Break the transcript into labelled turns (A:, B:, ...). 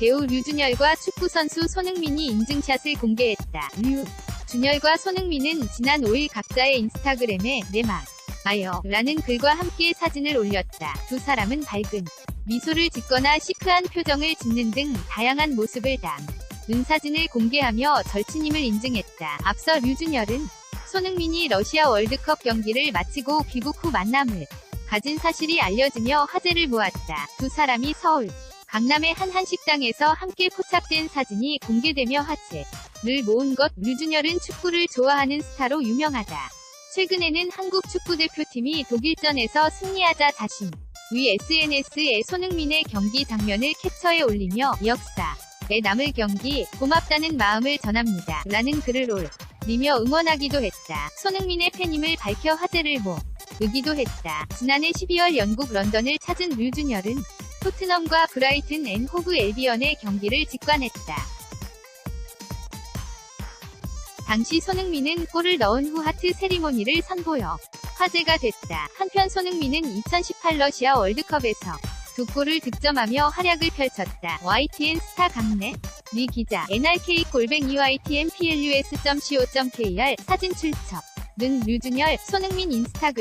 A: 배우 류준열과 축구선수 손흥민이 인증샷을 공개했다. 류. 준열과 손흥민은 지난 5일 각자의 인스타그램에 내막 아요 라는 글과 함께 사진을 올렸다. 두 사람은 밝은 미소를 짓거나 시크한 표정을 짓는 등 다양한 모습을 담은 사진을 공개하며 절친임을 인증했다. 앞서 류준열은 손흥민이 러시아 월드컵 경기를 마치고 귀국 후 만남을 가진 사실이 알려지며 화제를 모았다. 두 사람이 서울 강남의 한 한식당에서 함께 포착된 사진이 공개되며 화제를 모은 것 류준열은 축구를 좋아하는 스타로 유명하다. 최근에는 한국 축구대표팀이 독일전에서 승리하자 자신 위 SNS에 손흥민의 경기 장면을 캡처해 올리며 역사 에 남을 경기 고맙다는 마음을 전합니다. 라는 글을 올리며 응원하기도 했다. 손흥민의 팬임을 밝혀 화제를 모으기도 했다. 지난해 12월 영국 런던을 찾은 류준열은 토트넘과 브라이튼 앤 호브 엘비언의 경기를 직관했다. 당시 손흥민은 골을 넣은 후 하트 세리모니를 선보여 화제가 됐다. 한편 손흥민은 2018 러시아 월드컵에서 두 골을 득점하며 활약을 펼쳤다. YTN 스타 강래 리 기자 NRK 골뱅이 YTN PLUS.co.kr 사진 출처 는 류준열 손흥민 인스타그램